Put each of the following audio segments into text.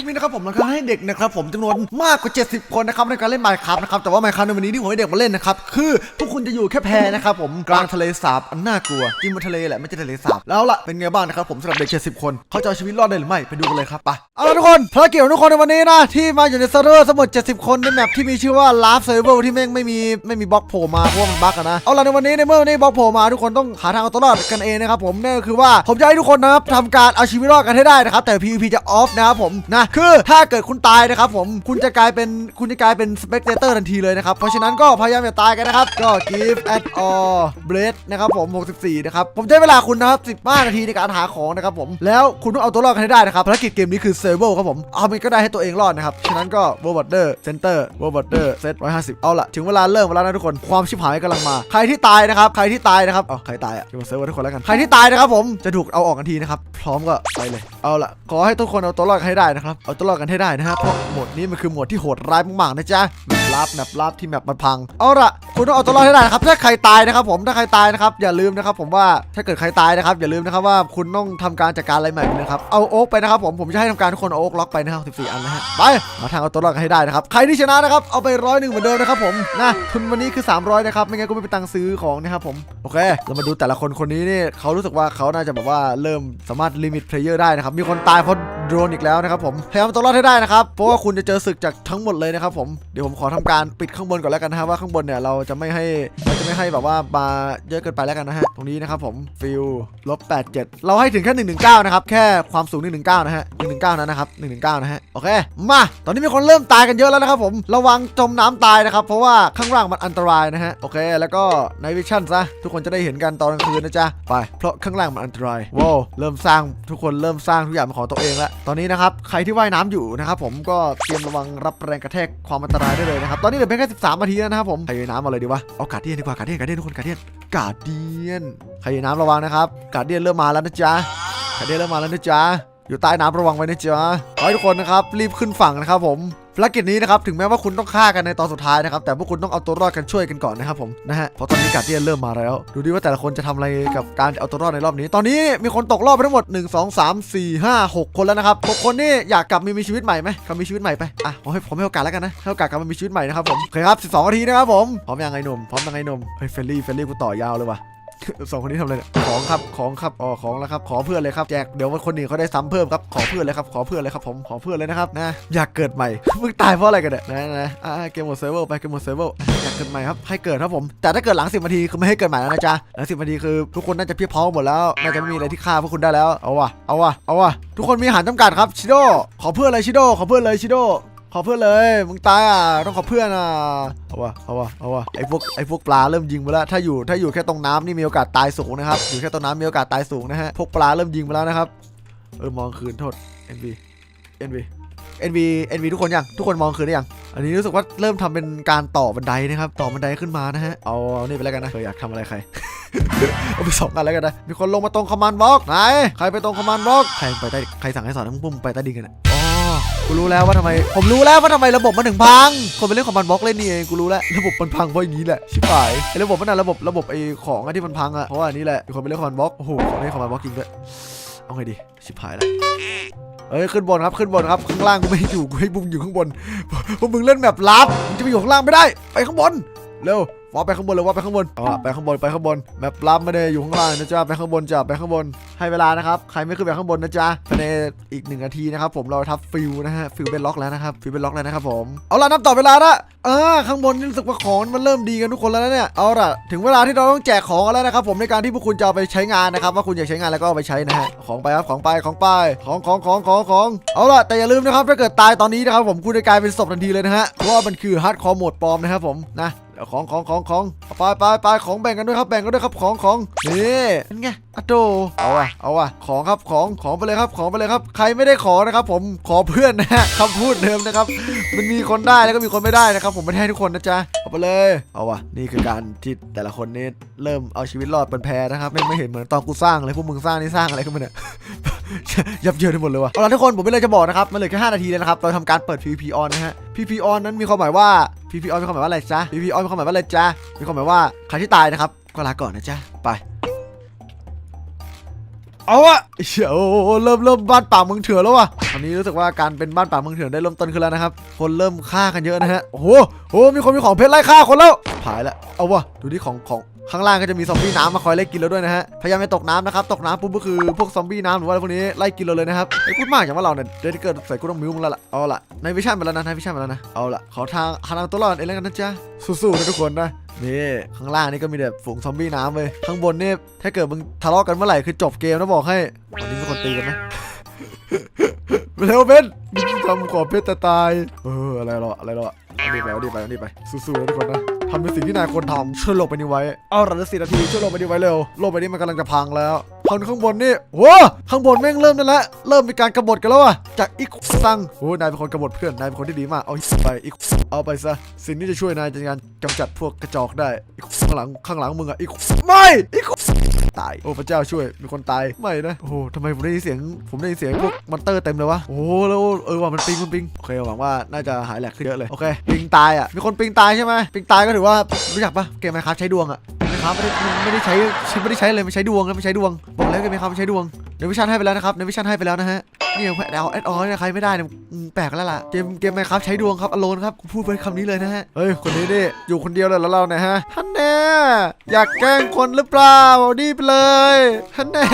ลิปนี้นะครับผมนะครับให้เด็กนะครับผมจำนวนมากกว่า 70 คนนะครับในการเล่น Minecraft นะครับแต่ว่า Minecraft ในวันนี้ที่ผมให้เด็กมาเล่นนะครับคือพวกคุณจะอยู่แค่แพนะครับผมกลางทะเลสาบอันน่ากลัวจริงมันทะเลแหละไม่ใช่ทะเลสาบแล้วล่ะเป็นไงบ้างนะครับผมสำหรับเด็ก 70 คนเขาจะเอาชีวิตรอดได้หรือไม่ไปดูกันเลยครับไปเอาละทุกคนภารกิจของทุกคนในวันนี้นะที่มาอยู่ในเซิร์ฟเวอร์ทั้งหมด 70 คนในแมปที่มีชื่อว่า Last Server ที่แม่งไม่มีไม่มีบล็อกโผล่มาเพราะมันบั๊กนะเอาละในวันนี้ในเมื่อวันนี้บล็อกโผล่มาทุกคนต้องหาทางเอาตัวรอดกันเองนะครับผมนั่นก็คือว่าผมจะให้ทุกคนนะครับทำการเอาชีวิตรอดกันให้ได้นะครับแต่ PVP จะออฟนะครับผมนะคือถ้าเกิดคุณตายนะครับผมคุณจะกลายเป็นคุณจะกลายเป็นสเปกเตอร์ทันทีเลยนะครับ เพราะฉะนั้นก็พยายามอย่าตายกันนะครับ ก็ give at all breath นะครับผม 64 นะครับ ผมให้เวลาคุณนะครับ 15 นาทีในการหาของนะครับผมแล้วคุณต้องเอาตัวรอดกันให้ได้นะครับภารกิจเกมนี้คือ survival ครับผมเอามันก็ได้ให้ตัวเองรอดนะครับ ฉะนั้นก็ world border center world border set 150 เอาละถึงเวลาเริ่มแล้วนะทุกคนความชิบหายกำลังมา ใครที่ตายนะครับใครที่ตายนะครับอ๋อใครตายอะเดี๋ยวมาเซิร์ฟไว้ทุกคนแล้วกันใครที่ตายนะครับผมจะถูกเอาออกกันทีนะครับพร้อมก็ไปเลย เอาละขอให้ทุกคนเอาตัวรอดกันให้ได้นะครับเอาตัวรอดกันให้ได้นะฮะเพราะโหมดนี้มันคือโหมดที่โหดร้ายมากๆนะจ๊ะ ลับแมปลับที่แมปมันพัง เอาละคุณต้องเอาตัวรอดให้ได้นะครับ ถ้าใครตายนะครับ ผม ถ้าใครตายนะครับ อย่าลืมนะครับ ผมว่า ถ้าเกิดใครตายนะครับ อย่าลืมนะครับว่าคุณต้องทำการจัดการอะไรใหม่นะครับ เอาโอ๊กไปนะครับ ผม ผมจะให้ทำการทุกคนเอาโอ๊กล็อกไปนะครับ14 อันนะฮะ ไปหาทางเอาตัวรอดกันให้ได้นะครับ ใครที่ชนะนะครับ เอาไปร้อยหนึ่งเหมือนเดิมนะครับผม นะทุนวันนี้คือ 300นะครับ ไม่งั้นก็ไม่เป็นตังค์ซื้อของนะครับผม โอเค เรามาดูแต่ละคนคนนี้นี่เขารู้สึกว่าเขาน่าจะแบบว่าเริ่มสามารถลิมิตเพลเยอร์ได้นะครับ มีคนตายเพราะโดรนอีกแล้วนะครับผม พยายามเอาตัวรอดให้ได้นะครับ เพราะว่าคุณจะเจอศึกจากทั้งหมดเลยนะครับผม เดี๋ยวผมขอทำการปิดข้างบนก่อนแล้วกันนะครับว่าข้างบนเนี่ยเราจะไม่ให้เราจะไม่ให้แบบว่ามาเยอะเกินไปแล้วกันนะฮะตรงนี้นะครับผมฟิลลบ87 เราให้ถึงแค่119นะครับแค่ความสูง 119 นะฮะ119นั้นนะครับ119นะฮะโอเคมาตอนนี้มีคนเริ่มตายกันเยอะแล้วนะครับผมระวังจมน้ำตายนะครับเพราะว่าข้างล่างมันอันตรายนะฮะโอเค แล้วก็ในวิชั่นซะทุกคนจะได้เห็นกันตอนกลางคืนนะจ๊ะไปเพราะข้างล่างมันอันตรายว้าวเริ่มสร้างทุกคนเริ่มสร้างทุกอย่างเป็นของตัวเองแล้วตอนนี้นะครับใครที่ว่ายน้ำอยู่นะครับผมก็เตรียมระวังรับแรงกระแทกความอันตรายได้เลยนะครับ ตอนนี้เหลือเพียงแค่ 13นาทีแล้วนะครับผม ใครยน้ำมาเลยดีวะ เอากาดเดียนดีกว่ากาดเดียนกาดเดียนทุกคนกาดเดียนกาดเดียน ใครยน้ำระวังนะครับ กาดเดียนเริ่มมาแล้วนะจ๊ะ กาดเดียนเริ่มมาแล้วนะจ๊ะ อยู่ใต้น้ำระวังไว้นะจ๊ะขอให้ทุกคนนะครับรีบขึ้นฝั่งนะครับผมภารกิจนี้นะครับถึงแม้ว่าคุณต้องฆ่ากันในตอนสุดท้ายนะครับแต่พวกคุณต้องเอาตัวรอดกันช่วยกันก่อนนะครับผมนะฮะเพราะตอนนี้กาดเดียนเริ่มมาแล้ว ดูดิว่าแต่ละคนจะทำอะไรกับการเอาตัวรอดในรอบนี้ ตอนนี้มีคนตกรอบไปทั้งหมด 1 2 3 4 5 6 คนแล้วนะครับ6คนนี่อยากกลับมีมีชีวิตใหม่ไหมกลับมีชีวิตใหม่ไปอะผมให้ผมให้โอกาสแล้วกันนะให้โอกาสกลับมามีชีวิตใหม่นะครับผมโอเคครับ 12นาทีนะครับผมพร้อมยังไงหนุ่มพร้อมยังไงหนุ่มเฮ้ยเฟลลี่เฟลลี่กูต่อยาวเลยว่ะ สองคนนี้ทำอะไรเนี่ยของครับของครับอ๋อของแล้วครับขอเพื่อนเลยครับแจกเดี๋ยววันคนอื่นเขาได้ซ้ำเพิ่มครับขอเพื่อนเลยครับขอเพื่อนเลยครับผมขอเพื่อนเลยนะครับนะอยากเกิดใหม่มึงตายเพราะอะไรกันเนี่ยนะนะอ่าเกมหมดเซิร์ฟเวอร์ไปเกมหมดเซิร์ฟเวอร์อยากเกิดใหม่ครับให้เกิดครับผม แต่ถ้าเกิดหลังสิบนาทีคือไม่ให้เกิดใหม่แล้วนะจ๊ะหลังสิบนาทีคือทุกคนน่าจะเพียบพร้อมหมดแล้วน่าจะไม่มีอะไรที่ฆ่าพวกคุณได้แล้วเอาวะเอาวะเอาวะทุกคนมีอาหารจำกัดครับชิโดขอเพื่อนเลยชิโดขอเพื่อนเลยชิโด ขอเพื่อนเลย มึงตายอะ ต้องขอเพื่อนอะ เอาวะ เอาวะ เอาวะ ไอ้พวก ไอ้พวกปลาเริ่มยิงไปแล้ว ถ้าอยู่ ถ้าอยู่แค่ตรงน้ำนี่มีโอกาสตายสูงนะครับ อยู่แค่ตรงน้ำมีโอกาสตายสูงนะฮะ พวกปลาเริ่มยิงไปแล้วนะครับ เออ มองคืนโทษ NV NV NV NV ทุกคนยัง ทุกคนมองคืนได้ยัง อันนี้รู้สึกว่าเริ่มทำเป็นการต่อบันไดนะครับ ต่อบันไดขึ้นมานะฮะ เอา เอานี่ไปแล้วกันนะเคยอยากทำอะไรใครเอาไปสองกันแล้วกันนะ มีคนลงมาตรงคอมมานด์บล็อกไหน ใครไปตรงคอมมานด์บล็อกใครไปใต้ใครสั่งให้สอนให้งปุ้มไปใต้ดินกันอะ กูรู้แล้วว่าทำไม ผมรู้แล้วว่าทำไมระบบมันถึงพัง คนไปเล่นคอมมานด์บล็อกเล่นนี่เอง กูรู้แล้ว ระบบมันพังเพราะอย่างนี้แหละ ชิบหายไอ้ระบบมันน่ะระบบระบบไอ้ของอะที่มันพังอะเพราะว่านี้แหละคนไปเล่นคอมมานด์บล็อก โอ้โหเล่นคอมมานด์บล็อกจริงด้วย เอาไงดี ชิบหายแล้วเอ้ยขึ้นบนครับขึ้นบนครับข้างล่างกูไม่อยู่กูให้บุ้งอยู่ข้างบนพวกมึงเล่นแบบลับมึงจะไปอยู่ข้างล่างไม่ได้ ไปข้างบนเร็ว วอลไปข้างบนเลยว่าไปข้างบนเอาอะไปข้างบนไปข้างบนแบบลับไม่ได้อยู่ข้างล่างนะจ๊ะไปข้างบนจ้ะไปข้างบนให้เวลานะครับใครไม่ขึ้นไปข้างบนนะจ๊ะภายในอีกหนึ่งนาทีนะครับผมเราทับฟิลนะฮะฟิลเป็นล็อกแล้วนะครับฟิลเป็นล็อกแล้วนะครับผมเอาล่ะนับต่อเวลาละอ่าข้างบนรู้สึกว่าของมันเริ่มดีกันทุกคนแล้วนะเนี่ยเอาล่ะถึงเวลาที่เราต้องแจกของแล้วนะครับผมในการที่พวกคุณจะไปใช้งานนะครับว่าคุณอยากใช้งานแล้วก็เอาไปใช้นะฮะของไปครับของไปของไปของของของของของเอาล่ะแต่อย่าลืมนะครับถ้าเกิดตายตอนนี้นะครับผมคุณจะกลายเป็นศพทันทีเลยนะฮะเพราะว่ามันคือฮาร์ดคอร์โหมดปลอมนะครับผมนะ เอาของของของของเอาไปไปไปของแบ่งกันด้วยครับแบ่งกันด้วยครับของของนี่เป็นไงอะโดเอาอะเอาอะของครับของของไปเลยครับของไปเลยครับ ใครไม่ได้ขอนะครับ ผมขอเพื่อนนะฮะคำพูดเดิมนะครับ มันมีคนได้แล้วก็มีคนไม่ได้นะครับ ผมไม่ให้ทุกคนนะจ๊ะเอาไปเลย เอาวะนี่คือการที่แต่ละคนนี่เริ่มเอาชีวิตรอดบนแพนะครับไม่ไม่เห็นเหมือนตอนกูสร้างเลยพวกมึงสร้างนี่สร้างอะไรกันมาเนี่ยยับเยินไปหมดเลยว่ะเอาละทุกคนผมไม่เลยจะบอกนะครับมันเหลือแค่5นาทีแล้วนะครับเราทำการเปิด PVP on นะฮะ PVP on นั้นมีความหมายว่า PVP on มีความหมายว่าอะไรจ๊ะ PVP on มีความหมายว่าอะไรจ๊ะมีความหมายว่าใครที่ตายนะครับก็ลาก่อนนะจ๊ะไป เอาอะเชียโอ้โหเริ่มเริ่มบ้านป่าเมืองเถื่อนแล้ววะตอนนี้รู้สึกว่าการเป็นบ้านป่าเมืองเถื่อนได้เริ่มต้นขึ้นแล้วนะครับ คนเริ่มฆ่ากันเยอะนะฮะ โอ้โหโอ้โหมีคนมีของเพชรไล่ฆ่าคนแล้วผายแล้วเอาวะดูที่ของของข้างล่างก็จะมีซอมบี้น้ำมาคอยไล่กินเราด้วยนะฮะ พยายามไม่ตกน้ำนะครับ ตกน้ำปุ๊บก็คือพวกซอมบี้น้ำหรือว่าอะไรพวกนี้ไล่กินเราเลยนะครับไอ้พูดมากอย่างว่าเราเนี่ยเดนเกิดใส่กูต้องมิวมึงแล้วล่ะ เอาล่ะในวิชั่นไปแล้วนะในวิชั่นไปแล้วนะ เอาล่ะขอทางหาทางตัวรอดเองแล้วกันนะจ๊ะสู้ๆนะทุกคนนะนี่ข้างล่างนี่ก็มีแบบฝูงซอมบี้น้ำเลยข้างบนนี่ถ้าเกิดมึงทะเลาะกันเมื่อไหร่คือจบเกมนะบอกให้วันนี้มีคนตีกันนะเร็วเบนมึงทำก่อเพชรจะตาย เอออะไรหรออะไรหรอเอาดีไปเอาดีไปเอาดีไปสู้ๆนะทุกคนนะทำเป็นสิ่งที่นายควรทำช่วยหลบไปนี้ไว้ เอาละสี่นาทีช่วยหลบไปนี้ไว้เร็วโลกไปนี้มันกำลังจะพังแล้ว คนข้างบนนี่โว้ข้างบนแม่งเริ่มนั่นแหละเริ่มมีการกบฏกันแล้วอะจากอีกซังโอ้นายเป็นคนกบฏเพื่อนนายเป็นคนที่ดีมากเอาไปอีกเอาไปซะสิ่งนี้จะช่วยนายในการกำจัดพวกกระจอกได้อีกข้างหลังข้างหลังมึงอะอีกไม่อีกตายโอ้พระเจ้าช่วยมีคนตายไม่นะโอ้ทำไมผมได้ยินเสียง ผมได้ยินเสียงพวกมอนเตอร์เต็มเลยวะโอ้แล้วเออว่ามันปิงมันปิงโอเคหวังว่าน่าจะหายแหลกขึ้นเยอะเลยโอเคปิงตายอะมีคนปิงตายใช่ไหมปิงตายก็ถือว่ารู้จักปะเกมไมครับใช้ดวงอะ ไมครับไม่ได้ไม่ได้ใช้ไม่ได้ใช้เลยไม่ใช้ดวงนะไม่ใช้ดวงบอกแล้วเกมไมครับไม่ใช้ดวงในวิชั่นให้ไปแล้วนะครับในวิชั่นให้ไปแล้วนะฮะนี่ยังเอาแอดออนเนี่ยใครไม่ได้เนี่ยอืมแปลกแล้วล่ะเกมเกมไมครับใช้ดวงครับอโลนครับกูพูดไปคำนี้เลยนะฮะเฮ้ยคนนี้นี่อยู่คนเดียวเลยแล้วเราเนี่ยฮะท่านแน่อยากแกล้งคนหรือเปล่าเอาดีไปเลยท่านแน่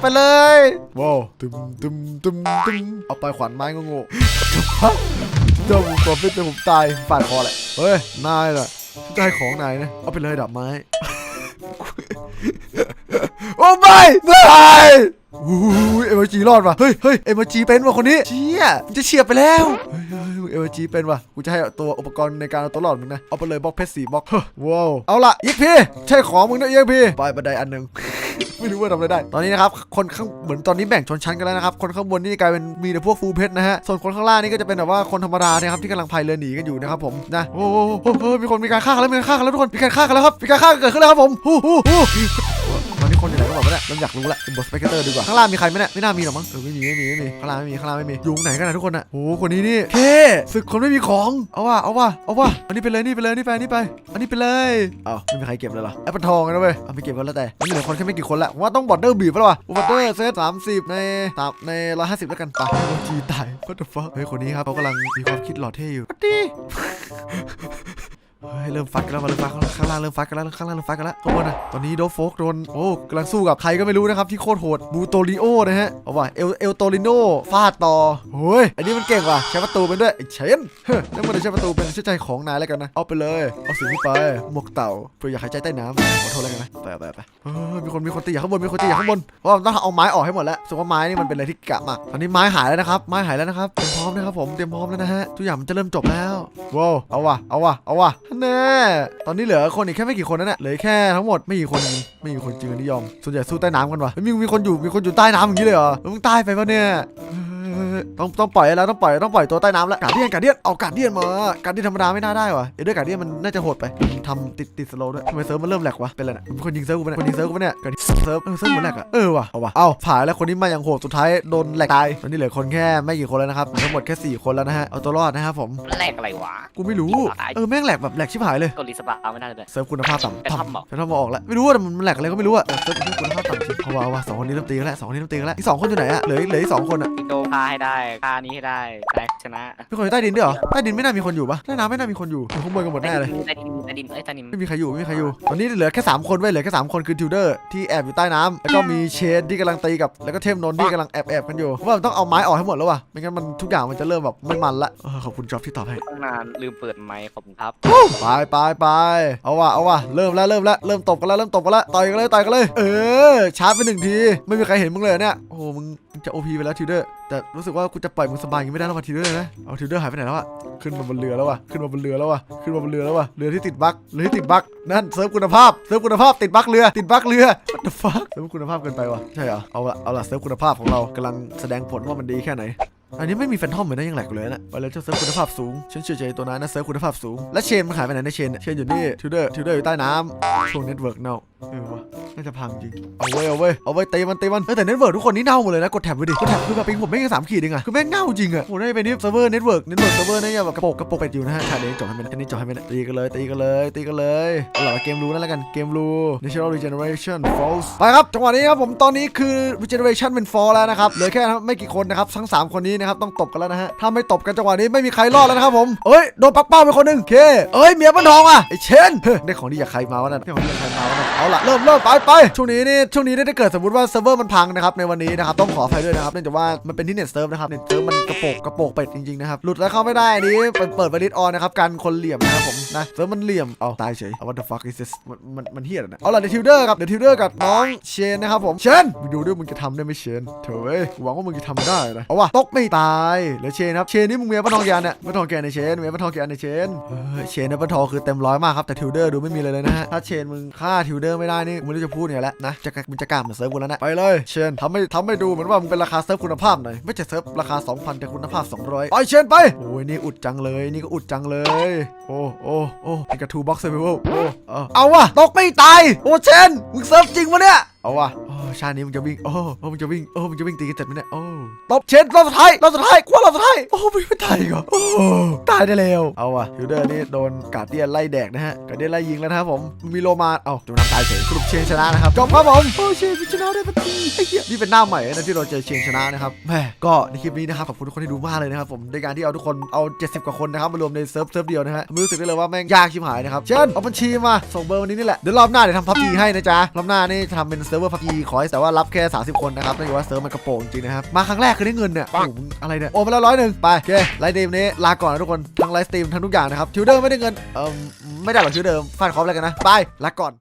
ไปเลยว้าวตึมตึมตึมตึมเอาไปขวานไม้งงๆเจ้าผมตัวฟิตแต่ผมตายฝาดคอแหละเฮ้ยนายล่ะได้ของนายนะเอาไปเลยดับไม้โอ้ไม่ไม่เอ็มจีรอดว่ะ เฮ้ยเฮ้ยเอ็มจีเป็นว่ะคนนี้ เชี่ยมันจะเฉียบไปแล้ว เอ็มจีเป็นว่ะ กูจะให้ตัวอุปกรณ์ในการเอาตัวรอดมึงนะ เอาไปเลยบล็อกเพชรสี่บล็อก ว้าว เอาละอีกพี่ ใช่ของมึงนะอีกพี่ไปบันไดอันหนึ่งไม่รู้ว่าทำอะไรได้ ตอนนี้นะครับ คนข้างเหมือนตอนนี้แบ่งชนชั้นกันแล้วนะครับ คนข้างบนนี่กลายเป็นมีแต่พวกฟูลเพชรนะฮะ ส่วนคนข้างล่างนี่ก็จะเป็นแบบว่าคนธรรมดานะครับที่กำลังพายเรือหนีกันอยู่นะครับผม นะ โอ้โหมีคนมีการฆ่ากันแล้ว มีการฆ่ากันแล้วทุกคน มีการฆ่ากันแล้วครับ มีการฆ่ากันเกิดขึ้นแล้วครับผมฮู้ฮู้ฮู้ตอนนี้คน หนก็บอกว่าเนี่ยเราอยากรู้ละเป็นบทสเปกเตอร์ดีกว่าข้างล่างมีใครไหมเนี่ยไม่น่ามีหรอกมั้งเออไม่มีไม่มีไม่มีข้างล่างไม่มีข้างล่างไม่มียู่ไหนกันนะทุกคนอะโอ้โหคนนี้นี่เท่ศึกคนไม่มีของเอาว่ะเอาว่ะเอาว่ะอันนี้ไปเลยนี่ไปเลยนี่ไปนี่ไป อันนี้ไปเลยอ้าวไม่มีใครเก็บเลยหรอแอปเปิลทองนะเว้ยเอาไปเก็บกันแล้วแต่มันเหลือคนแค่ไม่กี่คนละว่าต้องบอร์เดอร์บีบแล้วว่ะบอร์เดอร์เซตสามสิบในสามในร้อยห้าสิบแล้วกันไปโอจีตาย what the fuck เฮ้ยคนนี้ครับเขากำลังมีความคิดหล่อเท่อยู่ดี เฮ้ยเริ่มฟัดกันแล้วมาเริ่มฟัดกันแล้วข้างล่างเริ่มฟัดกันแล้วข้างล่างเริ่มฟัดกันแล้วทุกคนนะตอนนี้โดฟโฟกโดนโอ้กำลังสู้กับใครก็ไม่รู้นะครับที่โคตรโหดบูโตริโอนะฮะเอาว่ะเอลเอลโตริโนฟาดต่อโอ้ยอันนี้มันเก่งว่ะใช้ประตูเป็นด้วยไอ้เชนเฮ้ยแล้วมันใช้ประตูเป็นชื่อใจของนายแล้วกันนะเอาไปเลยเอาสิ่งนี้ไปหมวกเต่าเพื่ออยากหายใจใต้น้ำขอโทษแล้วกันนะไปไปไปมีคนมีคนตีอย่างข้างบนมีคนตีอย่างข้างบนเพราะว่าต้องเอาไม้ออกให้หมดแล้วส่วนว่าไม้นี่มันเป็นอะไรที่กะมากตอนนี้ไม้หายแล้วนะครับไม้หายแล้วนะครับเตรียมพร้อมนะครับผมเตรียมพร้อมแล้วนะฮะทุกอย่างมันจะเริ่มจบแล้วว้าวเอาว่ะเอาว่ะเอาว่ะแน่ตอนนี้เหลือคนอีกแค่ไม่กี่คนนั่นแหละเหลือแค่ทั้งหมดไม่กี่คนไม่กี่คนจริงอันนิยอมส่วนใหญ่สู้ใต้น้ำกันวะมีมีคนอยู่มีคนอยู่ใต้น้ำอย่างนี้เลยเหรอแล้วมึงตายไปปะเนี่ย ต้องต้องปล่อยแล้วต้องปล่อยต้องปล่อยตัวใต้น้ำแล้วกาเดียนกาเดียนเอากาเดียนมา กาเดียนธรรมดาไม่น่าได้วะเอ้ยด้วยกาเดียนมันน่าจะโหดไปมันทำติดติดสโลว์ด้วยทำไมเซิร์ฟมันเริ่มแหลกวะเป็นอะไรนะมีคนยิงเซิร์ฟกูปะเนี่ยคนยิงเซิร์ฟกูปะเนี่ยกาเดียนเซิร์ฟเออเซิร์ฟเหมือนแหลกอะเออว่ะเอาว่ะเอาผ่านแล้วคนนี้มาอย่างโหดสุดท้ายโดนแหลกตายตอนนี้เหลือคนแค่ไม่กี่คนแล้วนะครับทั้งหมดแค่สี่คนแล้วนะฮะเอาตัวรอดนะครับผมแรกอะไรวะกูไม่รู้เออแม่งแหลกแบบแหลกชิบหายเลยกดรีสปาไม่ได้เลยเซิร์ฟคุณภาพต่ำไปทำเหรอไปทำมาออกแล้วไม่รู้ว่ามันแหลกอะไรก็ไม่รู้อะแต่เซิร์ฟคุณภาพต่ำจริงเพราะว่าว่าสองคนนี้เริ่มตีกันแล้วสองคนนี้เริ่มตีกันแล้วอีกสองคนอยู่ไหนอะเหลือเหลืออีกสองคนอะโดฆ่าให้ได้ฆ่านี้ให้ได้แรกชนะมีคนอยู่ใต้ดินด้วยเหรอใต้ดินไม่น่ามีคนอยู่ปะใต้น้ำไม่น่ามีคนอยู่อยู่ข้างบนกันหมดแน่เลยใต้ดินใต้ดินเอ้ยใต้ดินไม่มีใครอยู่ไม่มีใครอยู่ตอนนี้เหลือแค่3คนไว้ยเหลือแค่3คนคือทิวเดอร์ที่แอบอยู่ใต้น้ำแล้วก็มีเชนที่กำลังตีกับ แล้วก็เทมนนท์ที่กำลังแอบแอบกันอยู่เพราะว่ามันต้องเอาไม้ออกให้หมดแล้วว่ะไม่งั้นมันทุกอย่างมันจะเริ่มแบบไม่มันละเออขอบคุณจ็อบที่ตอบให้ ตั้งนานลืมเปิดไมค์ขอบคุณครับ ไปไปไปเอาว่ะเอาว่ะเริ่มแล้วเริ่มแล้วเริ่มตบกันแล้วเริ่มตบกันแล้วต่อยกันเลยต่อยกันเลย เออชาร์จไปหนึ่งที ไม่มีใครเห็นมึงเลยเนี่ย โอ้โหมึงมึง จะโอพีไปแล้วทิวเดอร์แต่รู้สึกว่ากูจะปล่อยมึงสบายอย่างนี้ไม่ได้แล้วว่ะทิวเดอร์นะเอาทิวเดอร์หายไปไหนแล้วอะขึ้นมาบนเรือแล้วว่ะขึ้นมาบนเรือแล้วว่ะขึ้นมาบนเรือแล้วว่ะเรือที่ติดบั๊กเรือที่ติดบั๊กนั่นเซิร์ฟคุณภาพเซิร์ฟคุณภาพติดบั๊กเรือติดบั๊กเรือ what the fuck เซิร์ฟคุณภาพเกินไปว่ะใช่เหรอเอาละเอาละเซิร์ฟคุณภาพของเรากำลังแสดงผลว่ามันดีแค่ไหนอันนี้ไม่มีแฟนทอมเหมือนนะยังแหลกเลยนะไปเลยเจ้าเซิร์ฟคุณภาพสูง ฉันเชื่อใจตัวนั้นนะเซิร์ฟคุณภาพสูง และเชนมันหายไปไหนนเชน เชนอยู่นี่ทิวเดอร์ทิวเดอร์อยู่ใต้น้ำช่วงเน็ตเวิร์กเนาเออวะน่าจะพังจริง เอาเว้ยเอาเว้ยเอาเว้ยตีมันตีมันเฮ้ยแต่เน็ตเวิร์กทุกคนนี่เน่าหมดเลยนะกดแท็บไปดิกดแท็บคือแบบปิงผมไม่แค่สามขีดเองอะคือแม่งเน่าจริงอะผมได้เป็นนี่เซิร์ฟเวอร์เน็ตเวิร์กเน็ตเวิร์กเซิร์ฟเวอร์เนี่ยแบบกระโปกกระโปกเป็ดอยู่นะฮะชาเลนจบให้มันอันนี้จบให้มันตีกันเลยตีกันเลยตีกันเลยเอาล่ะเกมรู้นั่นแล้วกันเกมรู้ natural regeneration false ไปครับจังหวะนี้ครับผมตอนนี้คือ regeneration เป็น fall แล้วนะครับเหลือแค่ไม่กี่คนนะครับทั้งสามคนนี้นะครับต้องตบกันแล้วนะฮะถ้าไม่ตบกันจังหวะนี้ไม่มีใครรอดแล้วนะครับผมเอ้ยโดนปักเป้าไปคนนึงเคเอ้ยเมียมันทองอะไอเชนได้ของดีจากใครมาวะนั่นได้ของดีจากใครมาวะนั่นเอาล่ะเริ่มเริ่มไปไปช่วงนี้นี่ช่วงนี้นี่ถ้เกิดสมมติว่าเซิร์ฟเวอร์มันพังนะครับในวันนี้นะครับต้องขออภัยด้วยนะครับเนื่องจากว่ามันเป็นที่เน็ตเซิร์ฟนะครับเน็ตเซิร์ฟมันกระโปกกระโปกเป็ดจริงๆนะครับหลุดแล้วเข้าไม่ได้อันนี้เปิดเปิดบริษออนนะครับกันคนเหลี่ยมนะครับผมนะเซิร์ฟมันเหลี่ยมเอาตายเฉยเอา what the fuck is this มันมันมันเฮี้ยนะเอาล่ะเดทิวเดอร์กับเดทิวเดอร์กับน้องเชนนะครับผมเชนดูด้วยมึงจะทำได้ไหมเชนเถอะเว้ยหวังว่ามึงจะทำได้นะเอาวะตกไม่ตายเหลือเชนครับเชนนี่มึงเมียปะทองแกนเนี่ยปะทองแกนในเชนเมียปะทองแกนในเชนเชนเนี่ยปะทองคือเต็มร้อยมากครับแต่ทิวเดอร์ดูไม่มีเลยเลยนะฮะถ้าเชนมึงฆ่าทิวเดอร์ไม่ได้นี่กูไม่รู้จะพูดไงแล้วนะจะมึงจะกล้าเหมือนเซิร์ฟกูแล้วนะไปเลยเชนทำให้ทำให้ดูเหมือนว่ามึงเป็นราคาเซิร์ฟคุณภาพหน่อยไม่ใช่เซิร์ฟราคา 2,000 แต่คุณภาพ 200ไปเชนไปโอ้ยนี่อุดจังเลยนี่ก็อุดจังเลย โอ้โอ้โอ้นี่กระทูบ็อกซ์เซอร์ไวโอ้เอาเอาวะตกไม่ตายโอ้เชนมึงเซิร์ฟจริงวะเนี่ยเอาวะ ชาตินี้มึงจะวิ่งโอ้มึงจะวิ่งโอ้มึงจะวิ่งตีกันเจ็ดไหมเนี่ยโอ้ตบเชนรอบสุดท้ายรอบสุดท้ายกว่ารอบสุดท้ายโอ้ไม่ไม่ตายอีก็โอ้ตายได้แล้วเอาวะฮิวเดอร์นี่โดนกาเดียนไล่แดกนะฮะกาเดียนไล่ยิงแล้วนะครับผมมีโลมาเอ้าจมน้ำตายเฉยสรุปเชนชนะนะครับจบครับผมโอ้เชนชนะได้ปะทีไอ้เหี้ยนี่เป็นหน้าใหม่นะที่เราเจอเชนชนะนะครับแม่ก็ในคลิปนี้นะครับขอบคุณทุกคนที่ดูมากเลยนะครับผมในการที่เอาทุกคนเอา 70 กว่าคนนะครับมารวมในเซิร์ฟเซิร์ฟเดียวนะฮะรู้สึกได้เลยว่าแม่งยากชิบหายนะครับเช่นเอาบัญชีมาส่งเบอร์วันนี้นี่แหละเดี๋ยวรอบหน้าเดี๋ยวทำพับจีให้นะจ๊ะรอบหน้านี่จะทำเป็นเซิร์ฟเวอร์พับจีขอให้แต่ว่ารับแค่ 30 คนนะครับเนื่องจากว่าเซิร์ฟมันกระโปรงจริงนะครับ มาครั้งแรกคือได้เงินเนี่ยโอ้โหอะไรเนี่ย โอนไปแล้วร้อยหนึ่งไปโอเคไลฟ์สตรีมนี้ลาก่อนนะทุกคนทั้งไลฟ์สตรีมทั้งทุกอย่างนะครับทิวเดอร์ไม่ได้เงินเอ่อไม่ได้หรอกทิวเดอร์ฟาดคอมอะไรกันนะไปลาก่อน